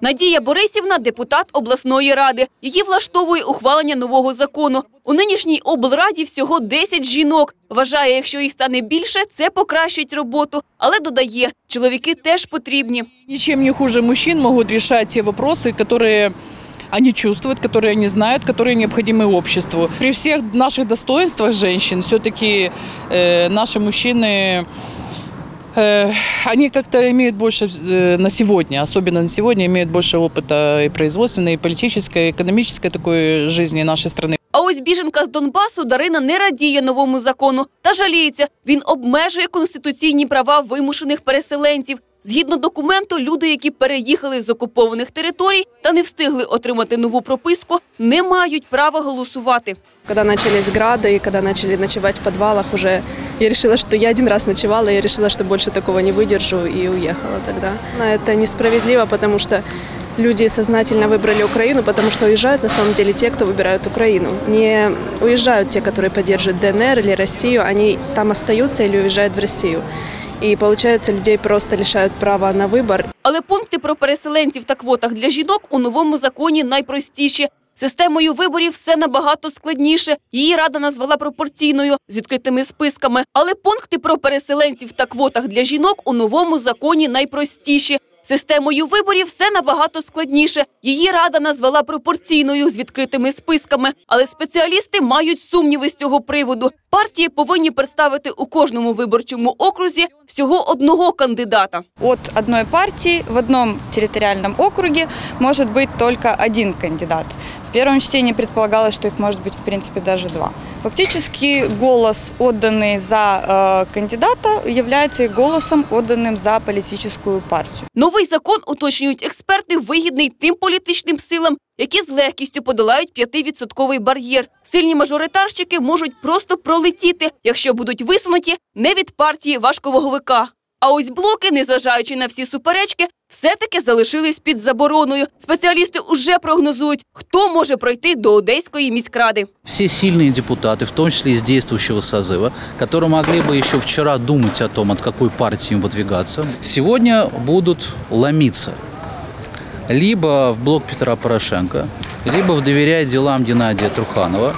Надія Борисівна – депутат обласної ради. Її влаштовує ухвалення нового закону. У нинішній облраді всього 10 жінок. Вважає, якщо їх стане більше, це покращить роботу. Але додає, чоловіки теж потрібні. Ничем не хуже мужчин могут решать те вопросы, которые они чувствуют, которые они знают, которые необходимы обществу. При всех наших достоинствах женщин все-таки э, наши мужчины, э, они как-то имеют больше э, на сегодня, особенно на сегодня, имеют больше опыта и производственной, и политической, и экономической такой жизни нашей страны. А ось біженка з Донбасу Дарина не радіє новому закону та жаліється. Він обмежує конституційні права вимушених переселенців. Згідно документу, люди, які переїхали з окупованих територій та не встигли отримати нову прописку, не мають права голосувати. Когда начались грады и когда начали ночевать в подвалах, уже я решила, что я один раз ночевала, я решила, что больше такого не выдержу и уехала тогда. Но Это несправедливо, потому что люди сознательно выбрали Украину, потому что уезжают на самом деле те, кто выбирают Украину. Не уезжают те, которые поддерживают ДНР или Россию, они там остаются или уезжают в Россию. И получается, людей просто лишают права на выбор. Але пункти про переселенців та квотах для жінок у новому законі найпростіші. Системою виборів все набагато складніше. Її рада назвала пропорційною з відкритими списками. Але пункти про переселенців та квотах для жінок у новому законі найпростіші. Системою виборів все набагато складніше. Її рада назвала пропорційною з відкритими списками. Але спеціалісти мають сумніви з цього приводу. Партії повинні представити у кожному виборчому окрузі всього одного кандидата. От одной партии в одном территориальном округе может быть только один кандидат. В первом чтении предполагалось, что их может быть в принципе даже два. Фактически голос, отданный за э, кандидата, является и голосом, отданным за политическую партию. Новий закон, уточнюють експерти, вигідний тим політичним силам, які з легкістю подолають 5-відсотковий бар'єр. Сильні мажоритарщики можуть просто пролетіти, якщо будуть висунуті не від партії важковаговика. А ось блоки, незважаючи на всі суперечки, все-таки залишились під забороною. Спеціалісти уже прогнозують, хто може пройти до Одеської міськради. все сильные депутаты, в том числе из действующего созыва, которые могли бы еще вчера думать о том, от какой партии им выдвигаться, сегодня будут ломиться либо в блок Петра Порошенко, либо в доверяя делам Геннадия Труханова,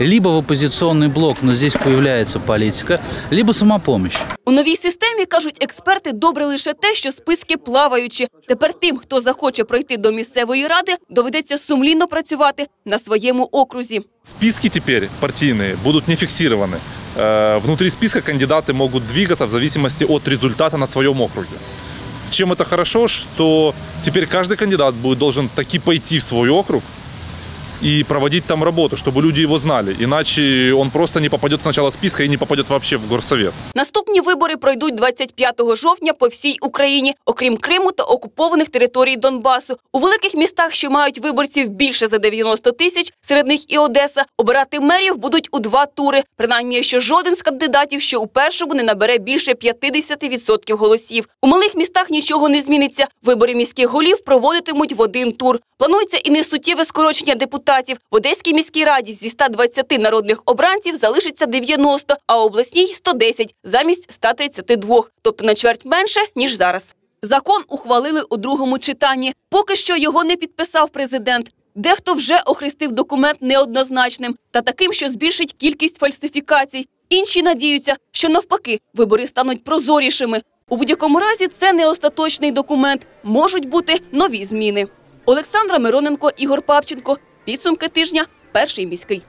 либо в оппозиционный блок, но здесь появляется политика, либо самопомощь. У новій системі, кажуть експерти, добре лише те, що списки плаваючі. Тепер тим, хто захоче пройти до місцевої ради, доведеться сумлінно працювати на своєму окрузі. Списки теперь партийные будут не фиксированы. Э, Внутри списка кандидаты могут двигаться в зависимости от результата на своем округе. Чем это хорошо, что теперь каждый кандидат будет должен таки пойти в свой округ и проводить там работу, чтобы люди его знали. Иначе он просто не попадет в начало списка и не попадет вообще в горсовет. Наступні вибори пройдуть 25 жовтня по всій Україні, окрім Криму та окупованих територій Донбасу. У великих містах, що мають виборців більше за 90 тисяч, серед них і Одеса, обирати мерів будуть у два тури. Принаймні, якщо жоден з кандидатів, що у першому не набере більше 50% голосів. У малих містах нічого не зміниться. Вибори міських голів проводитимуть в один тур. Планується і несуттєве скорочення депутатів. В Одеській міській раді зі 120 народних обранців залишиться 90, а обласній – 110 замість 132, тобто на чверть менше, ніж зараз. Закон ухвалили у другому читанні. Поки що його не підписав президент. Дехто вже охрестив документ неоднозначним та таким, що збільшить кількість фальсифікацій. Інші надіються, що навпаки вибори стануть прозорішими. У будь-якому разі це не остаточний документ. Можуть бути нові зміни. Олександра Мироненко, Ігор Папченко. Підсумки тижня. Перший міський.